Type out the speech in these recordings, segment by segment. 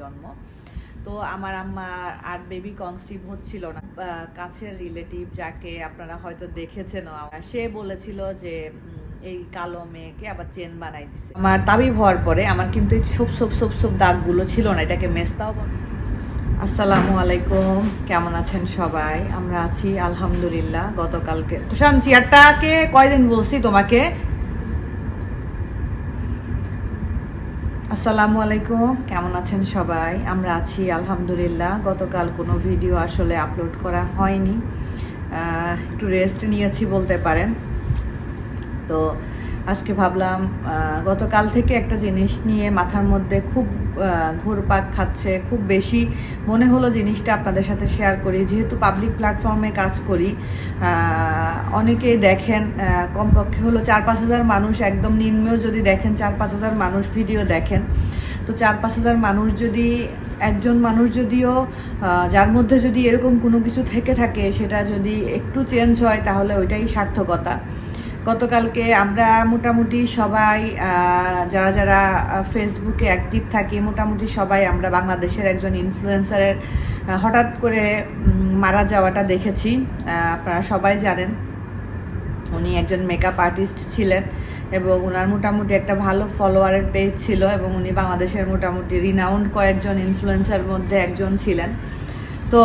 জন্ম। তো আমার আম্মা আর বেবি কনসিভ হচ্ছিল না। কাছের রিলেটিভ যাকে আপনারা হয়তো দেখেছেন সে বলেছিল যে এই কালো মেয়েকে আবার চেন বানাই দিছে। আমার তাবিব হওয়ার পরে আমার কিন্তু সব সব সব সব দাগগুলো ছিল না, এটাকে মেস্তাও আসসালামু আলাইকুম, কেমন আছেন সবাই? আমরা আছি, আলহামদুলিল্লাহ, গতকালকে। তুষান চেয়ারটাকে কয়দিন বলছি তোমাকে? আসসালামু আলাইকুম, কেমন আছেন সবাই? আমরা আছি, আলহামদুলিল্লাহ। গতকাল কোনো ভিডিও আসলে আপলোড করা হয়নি। একটু রেস্ট নিয়েছি বলতে পারেন। তো আজকে ভাবলাম গতকাল থেকে একটা জিনিস নিয়ে মাথার মধ্যে খুব ঘুরপাক খাচ্ছে, খুব বেশি মনে হলো জিনিসটা আপনাদের সাথে শেয়ার করি। যেহেতু পাবলিক প্ল্যাটফর্মে কাজ করি অনেকেই দেখেন কমপক্ষে হলো চার পাঁচ হাজার মানুষ একদম নিম্নেও যদি দেখেন চার পাঁচ হাজার মানুষ ভিডিও দেখেন। তো চার পাঁচ হাজার মানুষ যদি, একজন মানুষ যদিও যার মধ্যে যদি এরকম কোনো কিছু থেকে থাকে, সেটা যদি একটু চেঞ্জ হয়, তাহলে ওইটাই সার্থকতা। গতকালকে আমরা মোটামুটি সবাই যারা যারা ফেসবুকে অ্যাক্টিভ থাকি, মোটামুটি সবাই আমরা বাংলাদেশের একজন ইনফ্লুয়েন্সারের হঠাৎ করে মারা যাওয়াটা দেখেছি। আপনারা সবাই জানেন। উনি একজন মেকআপ আর্টিস্ট ছিলেন এবং ওনার মোটামুটি একটা ভালো ফলোয়ারের পেজ ছিল এবং উনি বাংলাদেশের মোটামুটি রিনাউন্ড কয়েকজন ইনফ্লুয়েন্সার মধ্যে একজন ছিলেন। তো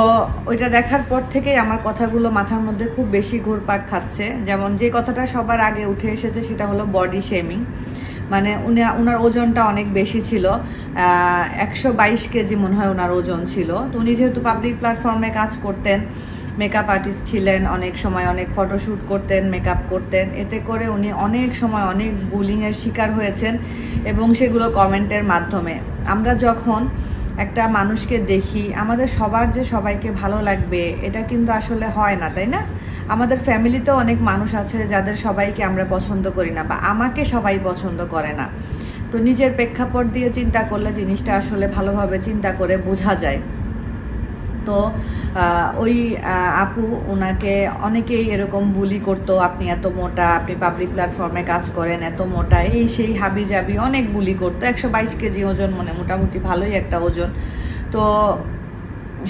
ওইটা দেখার পর থেকেই আমার কথাগুলো মাথার মধ্যে খুব বেশি ঘুরপাক খাচ্ছে। যেমন যে কথাটা সবার আগে উঠে এসেছে সেটা হলো বডি শেমিং মানে উনি ওনার ওজনটা অনেক বেশি ছিল। একশো বাইশ কেজি মনে হয় ওনার ওজন ছিল। তো উনি যেহেতু পাবলিক প্ল্যাটফর্মে কাজ করতেন মেকআপ আর্টিস্ট ছিলেন, অনেক সময় অনেক ফটোশ্যুট করতেন মেকআপ করতেন। এতে করে উনি অনেক সময় অনেক বুলিংয়ের শিকার হয়েছেন এবং সেগুলো কমেন্টের মাধ্যমে। আমরা যখন একটা মানুষকে দেখি, আমাদের সবার যে সবাইকে ভালো লাগবে, এটা কিন্তু আসলে হয় না, তাই না? আমাদের ফ্যামিলিতেও অনেক মানুষ আছে যাদের সবাইকে আমরা পছন্দ করি না বা আমাকে সবাই পছন্দ করে না। তো নিজের প্রেক্ষাপট দিয়ে চিন্তা করলে জিনিসটা আসলে ভালোভাবে চিন্তা করে বোঝা যায়। তো ওই আপু ওনাকে অনেকেই এরকম বুলি করতো, আপনি এত মোটা, আপনি পাবলিক প্ল্যাটফর্মে কাজ করেন, এত মোটা। এই সেই হাবি জাবি অনেক বুলি করতো, একশো বাইশ কেজি ওজন মানে মোটামুটি ভালোই একটা ওজন। তো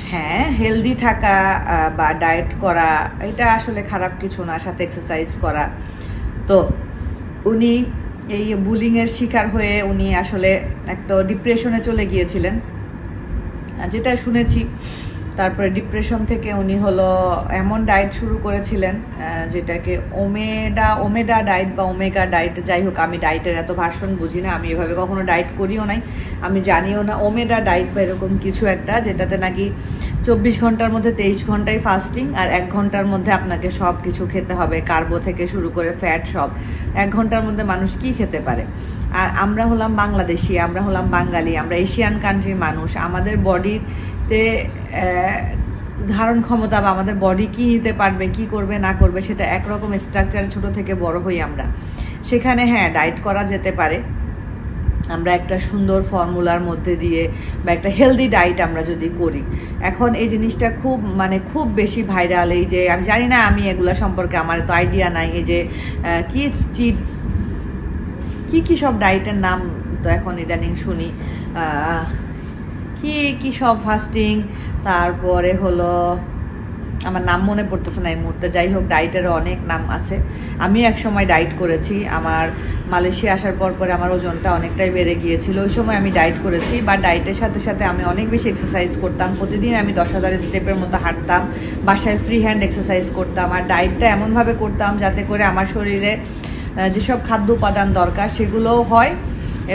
হ্যাঁ হেলদি থাকা বা ডায়েট করা, এটা আসলে খারাপ কিছু না, সাথে এক্সারসাইজ করা। তো, উনি এই বুলিংয়ের শিকার হয়ে উনি আসলে একটা ডিপ্রেশনে চলে গিয়েছিলেন। যেটা শুনেছি তারপরে ডিপ্রেশন থেকে উনি হলো এমন ডায়েট শুরু করেছিলেন যেটাকে ওমেডা ওমেডা ডায়েট বা ওমেগা ডায়েট যাই হোক, আমি ডায়েটের এত ভার্সন বুঝি না, আমি এভাবে কখনো ডায়েট করিও নাই। আমি জানিও না ওমেডা ডায়েট বা এরকম কিছু একটা, যেটাতে নাকি চব্বিশ ঘণ্টার মধ্যে তেইশ ঘন্টায় ফাস্টিং আর এক ঘণ্টার মধ্যে আপনাকে সব কিছু খেতে হবে কার্বো থেকে শুরু করে ফ্যাট সব। এক ঘণ্টার মধ্যে মানুষ কি খেতে পারে? আর আমরা হলাম বাংলাদেশি, আমরা হলাম বাঙালি, আমরা এশিয়ান কান্ট্রির মানুষ। আমাদের বডিতে ধারণ ক্ষমতা বা আমাদের বডি কি নিতে পারবে, কি করবে, না করবে, সেটা একরকম স্ট্রাকচারে ছোট থেকে বড় হই আমরা। সেখানে হ্যাঁ ডায়েট করা যেতে পারে। আমরা একটা সুন্দর ফর্মুলার মধ্যে দিয়ে বা একটা হেলদি ডায়েট আমরা যদি করি। এখন এই জিনিসটা খুব মানে খুব বেশি ভাইরাল এই যে, আমি জানি না আমি এগুলো সম্পর্কে আমার তো আইডিয়া নাই, এই যে কি চিট কি কি সব ডায়েটের নাম তো এখন ইদানিং শুনি? কি কি সব ফাস্টিং তারপরে হলো, আমার নাম মনে পড়তেছে না এই মুহূর্তে। যাই হোক, ডায়েটেরও অনেক নাম আছে। আমি এক সময় ডায়েট করেছি। আমার মালয়েশিয়া আসার পর পরে আমার ওজনটা অনেকটাই বেড়ে গিয়েছিল। ওই সময় আমি ডায়েট করেছি বা ডায়েটের সাথে সাথে আমি অনেক বেশি এক্সারসাইজ করতাম। প্রতিদিন আমি দশ হাজার স্টেপের মতো হাঁটতাম। বাসায় ফ্রি হ্যান্ড এক্সারসাইজ করতাম। আর ডায়েটটা এমনভাবে করতাম যাতে করে আমার শরীরে যেসব খাদ্য উপাদান দরকার সেগুলোও হয়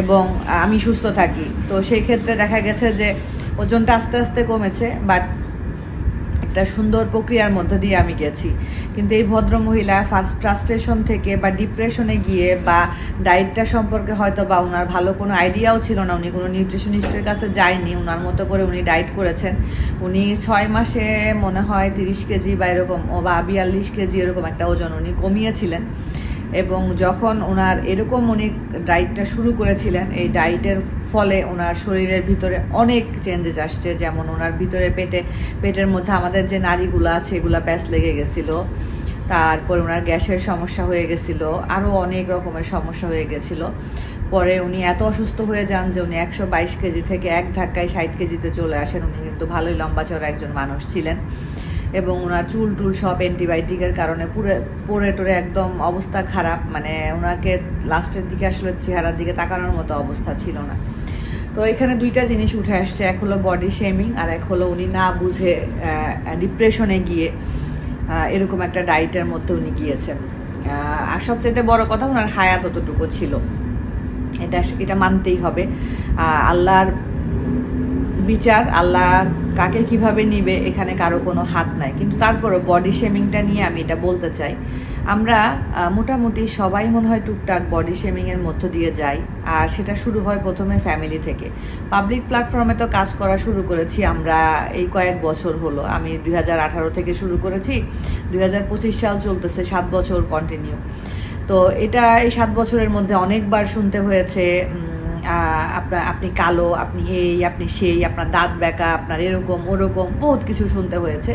এবং আমি সুস্থ থাকি। তো সেই ক্ষেত্রে দেখা গেছে যে ওজনটা আস্তে আস্তে কমেছে বাট একটা সুন্দর প্রক্রিয়ার মধ্যে দিয়ে আমি গেছি। কিন্তু এই ভদ্র মহিলা ফার্স্ট ফ্রাস্ট্রেশন থেকে বা ডিপ্রেশনে গিয়ে বা ডায়েটটা সম্পর্কে হয়তো বা ওনার ভালো কোনো আইডিয়াও ছিল না, উনি কোনো নিউট্রিশনিস্টের কাছে যায়নি ওনার মতো করে উনি ডায়েট করেছেন। উনি ছয় মাসে মনে হয় তিরিশ কেজি বা এরকম, বা বিয়াল্লিশ কেজি এরকম একটা ওজন উনি কমিয়েছিলেন। এবং যখন ওনার এরকম উনি ডায়েটটা শুরু করেছিলেন, এই ডায়েটের ফলে ওনার শরীরের ভিতরে অনেক চেঞ্জেস আসছে। যেমন ওনার ভিতরে পেটে, পেটের মধ্যে আমাদের যে নাড়িগুলো আছে, এগুলো প্যাচ লেগে গেছিল। তারপর ওনার গ্যাসের সমস্যা হয়ে গেছিল। আরও অনেক রকমের সমস্যা হয়ে গেছিল। পরে উনি এত অসুস্থ হয়ে যান যে উনি একশো বাইশ কেজি থেকে এক ধাক্কায় ষাট কেজিতে চলে আসেন। উনি কিন্তু ভালোই লম্বা চড়া একজন মানুষ ছিলেন। এবং ওনার চুল টুল সব অ্যান্টিবায়োটিকের কারণে পুরে পরে টরে একদম অবস্থা খারাপ। মানে ওনাকে লাস্টের দিকে আসলে চেহারার দিকে তাকানোর মতো অবস্থা ছিল না। তো এখানে দুইটা জিনিস উঠে আসছে, এক হলো বডি শেমিং আর এক হলো উনি না বুঝে ডিপ্রেশনে গিয়ে এরকম একটা ডায়েটের মধ্যে উনি গিয়েছেন। আর সবচেয়ে বড় কথা ওনার হায়াত অতটুকু ছিল। এটা এটা মানতেই হবে। আল্লাহর বিচার আল্লাহ কাকে কীভাবে নিবে, এখানে কারও কোনো হাত নাই। কিন্তু তারপরও বডি শেমিংটা নিয়ে আমি এটা বলতে চাই। আমরা মোটামুটি সবাই মনে হয় টুকটাক বডি শেমিংয়ের মধ্য দিয়ে যাই, আর সেটা শুরু হয় প্রথমে ফ্যামিলি থেকে। পাবলিক প্ল্যাটফর্মে তো কাজ করা শুরু করেছি আমরা, এই কয়েক বছর হলো। আমি দুই হাজার আঠারো থেকে শুরু করেছি, দুই হাজার পঁচিশ সাল চলতেছে, সাত বছর কন্টিনিউ তো এটা এই সাত বছরের মধ্যে অনেকবার শুনতে হয়েছে আপনার, আপনি কালো, আপনি এই, আপনি সেই, আপনার দাঁত ব্যাকা, আপনার এরকম, ওরকম, বহুত কিছু শুনতে হয়েছে,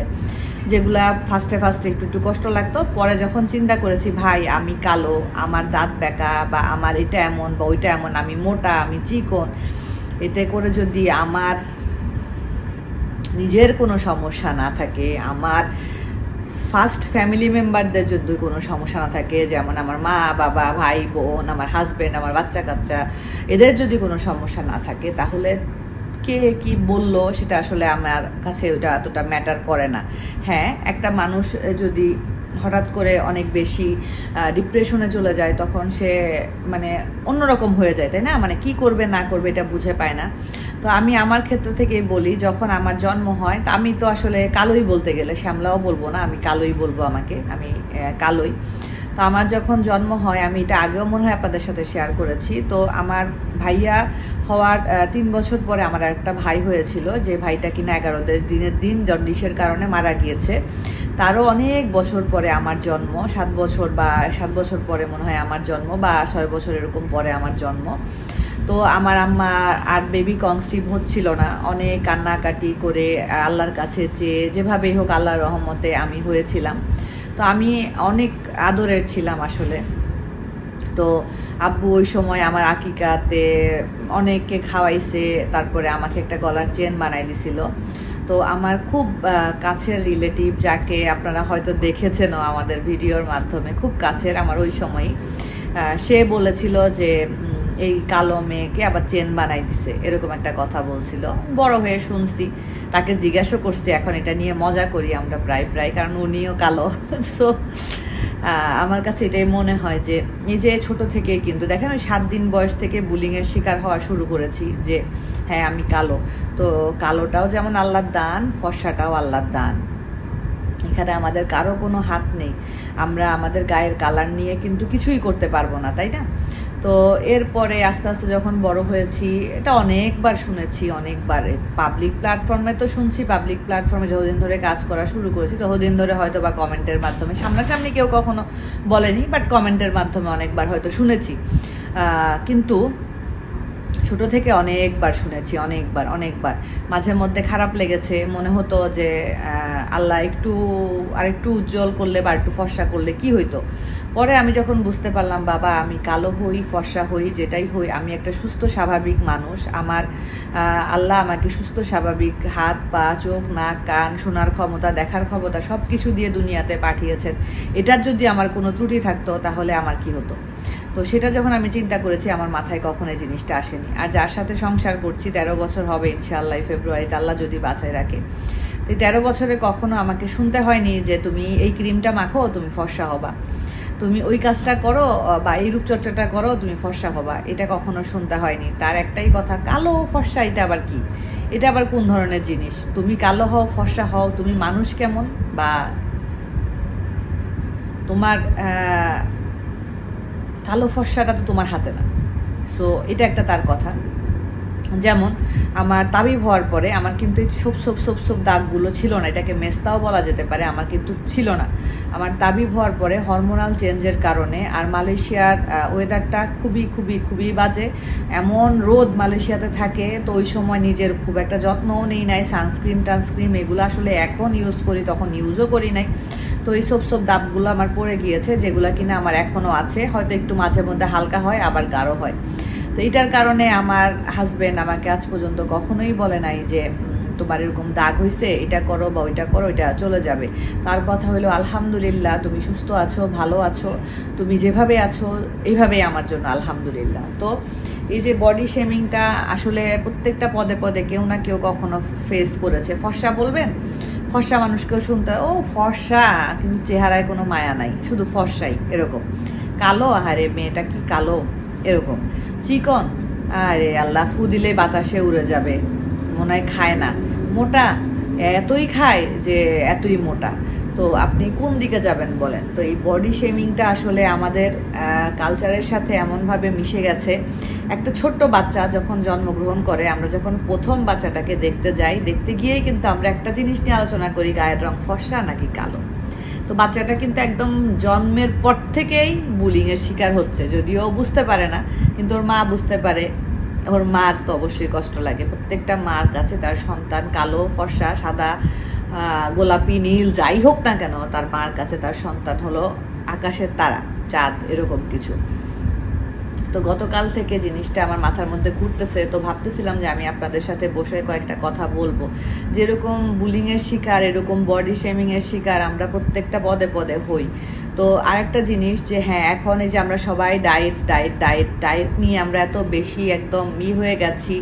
যেগুলা ফার্স্টে ফার্স্টে একটু একটু কষ্ট লাগতো। পরে যখন চিন্তা করেছি, ভাই, আমি কালো, আমার দাঁত ব্যাকা বা আমার এটা এমন বা ওইটা এমন, আমি মোটা, আমি চিকন, এতে করে যদি আমার নিজের কোনো সমস্যা না থাকে, আমার ফার্স্ট ফ্যামিলি মেম্বারদের যদি কোনো সমস্যা না থাকে, যেমন আমার মা, বাবা, ভাই, বোন, আমার হাজবেন্ড আমার বাচ্চা কাচ্চা, এদের যদি কোনো সমস্যা না থাকে, তাহলে কে কি বলল সেটা আসলে আমার কাছে ওটা এতটা ম্যাটার করে না। হ্যাঁ একটা মানুষ যদি হঠাৎ করে অনেক বেশি ডিপ্রেশনে চলে যায়, তখন সে মানে অন্যরকম হয়ে যায়, তাই না? মানে কি করবে, না করবে এটা বুঝে পায় না। তো আমি আমার ক্ষেত্র থেকেই বলি, যখন আমার জন্ম হয়, তা আমি তো আসলে কালোই বলতে গেলে, শ্যামলাও বলব না, আমি কালোই বলব আমাকে, আমি কালোই। তো আমার যখন জন্ম হয়, আমি এটা আগেও মনে হয় আপনাদের সাথে শেয়ার করেছি। তো আমার ভাইয়া হওয়ার তিন বছর পরে আমার একটা ভাই হয়েছিল, যে ভাইটা কিনা এগারো দিনের দিন জন্ডিসের কারণে মারা গিয়েছে। তারও অনেক বছর পরে আমার জন্ম, সাত বছর বা সাত বছর পরে মনে হয় আমার জন্ম বা ছয় বছর এরকম পরে আমার জন্ম। তো আমার আম্মা আর বেবি কনসিভ হচ্ছিল না। অনেক কান্নাকাটি করে আল্লাহর কাছে চেয়ে, যেভাবেই হোক আল্লাহর রহমতে আমি হয়েছিলাম। তো আমি অনেক আদরের ছিলাম আসলে। তো আব্বু ওই সময় আমার আকিকাতে অনেককে খাওয়াইছে, তারপরে আমাকে একটা গলার চেন বানাই দিছিল। তো আমার খুব কাছের রিলেটিভ যাকে আপনারা হয়তো দেখেছেনও আমাদের ভিডিওর মাধ্যমে, খুব কাছের আমার ওই সময়ই। সে বলেছিল যে এই কালো মেয়েকে আবার চেন বানাই দিছে, এরকম একটা কথা বলছিল। বড় হয়ে শুনছি, তাকে জিজ্ঞাসা করছি, এখন এটা নিয়ে মজা করি আমরা প্রায় প্রায়, কারণ উনিও কালো। তো আমার কাছে এটাই মনে হয় যে যে ছোট থেকে কিন্তু, দেখেন ওই সাত দিন বয়স থেকে বুলিংয়ের শিকার হওয়া শুরু করেছি যে হ্যাঁ আমি কালো। তো কালোটাও যেমন আল্লাহর দান, ফর্সাটাও আল্লাহর দান। এখানে আমাদের কারও কোনো হাত নেই। আমরা আমাদের গায়ের কালার নিয়ে কিন্তু কিছুই করতে পারব না, তাই না? তো এরপরে আস্তে আস্তে যখন বড় হয়েছি, এটা অনেকবার শুনেছি, অনেকবার। পাবলিক প্ল্যাটফর্মে তো শুনছি পাবলিক প্ল্যাটফর্মে যতদিন ধরে কাজ করা শুরু করেছি, ততদিন ধরে হয়তো বা কমেন্টের মাধ্যমে, সামনাসামনি কেউ কখনো বলেনি বাট কমেন্টের মাধ্যমে অনেকবার হয়তো শুনেছি। কিন্তু ছোট থেকে অনেকবার শুনেছি, অনেকবার অনেকবার। মাঝে মধ্যে খারাপ লেগেছে, মনে হতো যে আল্লাহ একটু, আরেকটু উজ্জ্বল করলে বা একটু ফর্সা করলে কি হইতো? পরে আমি যখন বুঝতে পারলাম, বাবা, আমি কালো হই, ফর্সা হই, যেটাই হই, আমি একটা সুস্থ, স্বাভাবিক মানুষ। আমার আল্লাহ আমাকে সুস্থ, স্বাভাবিক হাত, পা, চোখ, নাক, কান, শোনার ক্ষমতা, দেখার ক্ষমতা সব কিছু দিয়ে দুনিয়াতে পাঠিয়েছেন। এটার যদি আমার কোনো ত্রুটি থাকতো, তাহলে আমার কি হতো? তো সেটা যখন আমি চিন্তা করেছি, আমার মাথায় কখনো এই জিনিসটা আসেনি। আর যার সাথে সংসার করছি, তেরো বছর হবে ইনশাআল্লাহ ফেব্রুয়ারিতে, আল্লাহ যদি বাঁচায় রাখে। তো এই তেরো বছরে কখনো আমাকে শুনতে হয়নি যে তুমি এই ক্রিমটা মাখো, তুমি ফর্সা হবা। তুমি ওই কাজটা করো বা এই রূপচর্চাটা করো, তুমি ফর্সা হবা। এটা কখনো শুনতে হয়নি। তার একটাই কথা, কালো ফর্সা, এটা আবার কি? এটা আবার কোন ধরনের জিনিস? তুমি কালো হও, ফর্সা হও, তুমি মানুষ কেমন? বা তোমার কালো ফর্সাটা তো তোমার হাতে না। সো এটা একটা তার কথা। যেমন, আমার তাবিব হওয়ার পরে আমার কিন্তু এই সোপ সোপ সোপ সোপ দাগগুলো ছিল না। এটাকে মেস্তাও বলা যেতে পারে, আমার কিন্তু ছিল না। আমার তাবিব হওয়ার পরে হরমোনাল চেঞ্জের কারণে আর মালয়েশিয়ার ওয়েদারটা খুবই খুবই খুবই বাজে। এমন রোদ মালয়েশিয়াতে থাকে, তো ওই সময় নিজের খুব একটা যত্নও নেই নাই। সানস্ক্রিন টানস্ক্রিন এগুলো আসলে এখন ইউজ করি, তখন ইউজও করি নাই। তো এই সব সব দাগগুলো আমার পড়ে গিয়েছে, যেগুলো কিনা আমার এখনও আছে। হয়তো একটু মাঝে মধ্যে হালকা হয়, আবার গাঢ় হয়। তো এটার কারণে আমার হাজবেন্ড আমাকে আজ পর্যন্ত কখনোই বলে নাই যে, তোমার এরকম দাগ হয়েছে এটা করো বা ওইটা করো এটা চলে যাবে। তার কথা হলো, আলহামদুলিল্লাহ, তুমি সুস্থ আছো, ভালো আছো, তুমি যেভাবে আছো, এইভাবেই আমার জন্য আলহামদুলিল্লাহ। তো এই যে বডি শেমিংটা আসলে প্রত্যেকটা পদে পদে কেউ না কেউ কখনো ফেস করেছে। ফর্সা বলবেন? ফর্সা মানুষকেও শুনতে হয়, ও ফর্সা কিন্তু চেহারায় কোনো মায়া নাই শুধু ফর্সাই এরকম। কালো? আহারে মেয়েটা কি কালো? এরকম। চিকন? আরে আল্লাহ ফু দিলে বাতাসে উড়ে যাবে মনে হয় খায় না। মোটা? এতই খায় যে এতই মোটা। তো আপনি কোন দিকে যাবেন বলেন? তো এই বডি শেমিংটা আসলে আমাদের কালচারের সাথে এমনভাবে মিশে গেছে। একটা ছোট্ট বাচ্চা যখন জন্মগ্রহণ করে, আমরা যখন প্রথম বাচ্চাটাকে দেখতে যাই, দেখতে গিয়েই কিন্তু আমরা একটা জিনিস নিয়ে আলোচনা করি, গায়ের রং ফর্সা নাকি কালো? তো বাচ্চাটা কিন্তু একদম জন্মের পর থেকেই বুলিংয়ের শিকার হচ্ছে, যদিও বুঝতে পারে না, কিন্তু ওর মা বুঝতে পারে। ওর মার তো অবশ্যই কষ্ট লাগে, প্রত্যেকটা মার কাছে তার সন্তান কালো, ফর্সা, সাদা গোলাপি, নীল, যাই হোক না কেন, তার মার কাছে তার সন্তান হলো আকাশের তারা, চাঁদ, এরকম কিছু। তো গতকাল থেকে জিনিসটা আমার মাথার মধ্যে ঘুরতেছে, তো ভাবতেছিলাম যে আমি আপনাদের সাথে বসে কয়েকটা কথা বলব। যেরকম বুলিংয়ের শিকার, এরকম বডি শেমিংয়ের শিকার আমরা প্রত্যেকটা পদে পদে হই। তো আরেকটা জিনিস যে হ্যাঁ এখন এই যে আমরা সবাই ডায়েট ডায়েট ডায়েট ডায়েট নিয়ে আমরা এত বেশি একদম ই হয়ে গেছি,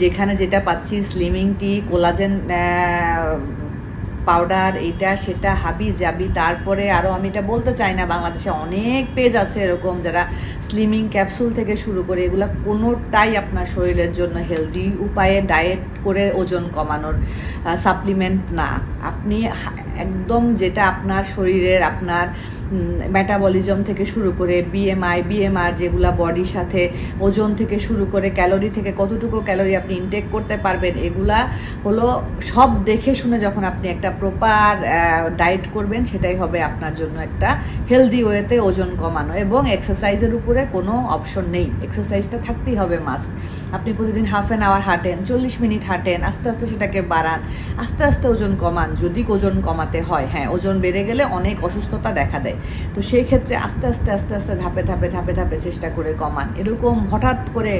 যেখানে যেটা পাচ্ছি স্লিমিং টি কোলাজেন পাউডার এটা, সেটা, হাবি যাবি তারপরে আরও আমি এটা বলতে চাই না, বাংলাদেশে অনেক পেজ আছে এরকম যারা স্লিমিং ক্যাপসুল থেকে শুরু করে এগুলো কোনোটাই আপনার শরীরের জন্য হেলদি উপায়ে ডায়েট করে ওজন কমানোর সাপ্লিমেন্ট না। আপনি একদম যেটা আপনার শরীরের, আপনার মেটাবলিজম থেকে শুরু করে বিএমআই বিএমআর যেগুলা বডির সাথে ওজন থেকে শুরু করে ক্যালোরি থেকে কতটুকু ক্যালোরি আপনি ইনটেক করতে পারবেন, এগুলা হলো সব দেখে শুনে যখন আপনি একটা প্রপার ডায়েট করবেন, সেটাই হবে আপনার জন্য একটা হেলদি ওয়েতে ওজন কমানো এবং এক্সারসাইজের উপরে কোনো অপশন নেই। এক্সারসাইজটা থাকতেই হবে মাস্ট আপনি প্রতিদিন হাফ অ্যান আওয়ার হাঁটেন, চল্লিশ মিনিট হাঁটেন, আস্তে আস্তে সেটাকে বাড়ান, আস্তে আস্তে ওজন কমান। যদি ওজন কমাতে হয় হ্যাঁ ওজন বেড়ে গেলে অনেক অসুস্থতা দেখা দেয়। তো সেই ক্ষেত্রে আস্তে আস্তে আস্তে আস্তে ধাপে ধাপে ধাপে ধাপে চেষ্টা করে কমান। এরকম হঠাৎ করে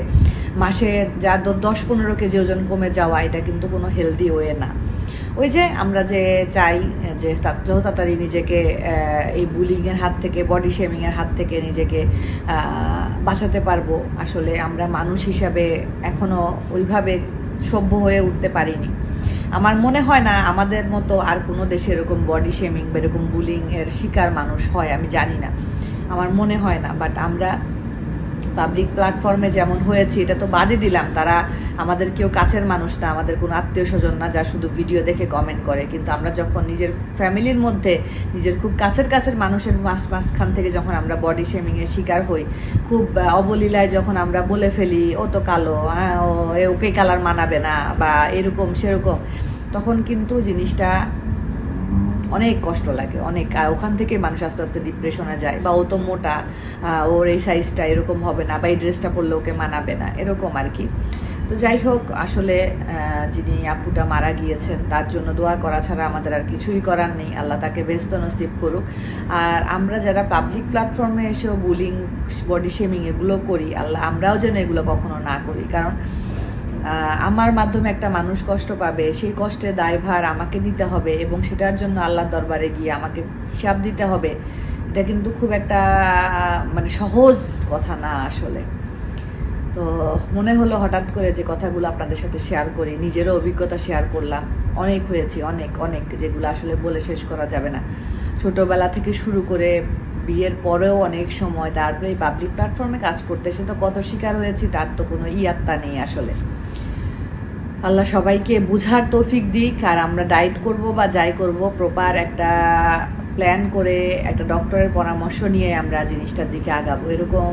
মাসে যা দশ, পনেরো কেজি ওজন কমে যাওয়া, এটা কিন্তু কোনো হেলদি ওয়ে না। ওই যে আমরা যে চাই, যে যত তাড়াতাড়ি নিজেকে এই বুলিংয়ের হাত থেকে বডি শেমিংয়ের হাত থেকে নিজেকে বাঁচাতে পারব, আসলে আমরা মানুষ হিসাবে এখনও ওইভাবে সভ্য হয়ে উঠতে পারিনি। আমার মনে হয় না আমাদের মতো আর কোনো দেশে এরকম বডি শেমিং বা এরকম বুলিং এর শিকার মানুষ হয়, আমি জানি না। আমার মনে হয় না বাট আমরা পাবলিক প্ল্যাটফর্মে যেমন হয়েছে, এটা তো বাদই দিলাম। তারা আমাদের কেউ কাছের মানুষ না, আমাদের কোনো আত্মীয় স্বজন না যা শুধু ভিডিও দেখে কমেন্ট করে। কিন্তু আমরা যখন নিজের ফ্যামিলির মধ্যে, নিজের খুব কাছের কাছের মানুষের মাস, মাঝখান থেকে যখন আমরা বডি শেমিংয়ের শিকার হই, খুব অবলীলায় যখন আমরা বলে ফেলি, ও তো কালো হ্যাঁ ও ওকে কালার মানাবে না বা এরকম, সেরকম, তখন কিন্তু জিনিসটা অনেক কষ্ট লাগে, অনেক। আর ওখান থেকে মানুষ আস্তে আস্তে ডিপ্রেশনে যায়, বা ও তো মোটা ওর এই সাইজটা এরকম হবে না, বা এই ড্রেসটা পরলে ওকে মানাবে না, এরকম আর কি। তো যাই হোক, আসলে যিনি আপুটা মারা গিয়েছেন, তার জন্য দোয়া করা ছাড়া আমাদের আর কিছুই করার নেই। আল্লাহ তাকে ব্যস্ত নসিব করুক। আর আমরা যারা পাবলিক প্ল্যাটফর্মে এসেও বুলিং বডি শেমিং এগুলো করি, আল্লাহ, আমরাও যেন এগুলো কখনো না করি। কারণ আমার মাধ্যমে একটা মানুষ কষ্ট পাবে, সেই কষ্টের দায়ভার আমাকে নিতে হবে এবং সেটার জন্য আল্লাহর দরবারে গিয়ে আমাকে হিসাব দিতে হবে। এটা কিন্তু খুব একটা মানে সহজ কথা না আসলে। তো মনে হলো হঠাৎ করে যে কথাগুলো আপনাদের সাথে শেয়ার করি, নিজেরও অভিজ্ঞতা শেয়ার করলাম। অনেক হয়েছি, অনেক অনেক যেগুলো আসলে বলে শেষ করা যাবে না। ছোটোবেলা থেকে শুরু করে বিয়ের পরেও অনেক সময় তারপরে এই পাবলিক প্ল্যাটফর্মে কাজ করতে এসে তো কত শিকার হয়েছি, তার তো কোনো ইয়াত্তা নেই আসলে। আল্লাহ সবাইকে বুঝার তৌফিক দিক, আর আমরা ডায়েট করব বা যাই করব প্রপার একটা প্ল্যান করে একটা ডক্টরের পরামর্শ নিয়ে আমরা জিনিসটার দিকে আগাবো। এরকম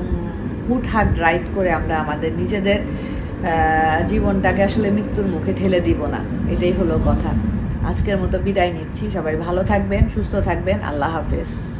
হুট হুটহাট রাইড করে আমরা আমাদের নিজেদের জীবনটাকে আসলে মৃত্যুর মুখে ঠেলে দিব না। এটাই হলো কথা। আজকের মতো বিদায় নিচ্ছি। সবাই ভালো থাকবেন, সুস্থ থাকবেন। আল্লাহ হাফেজ।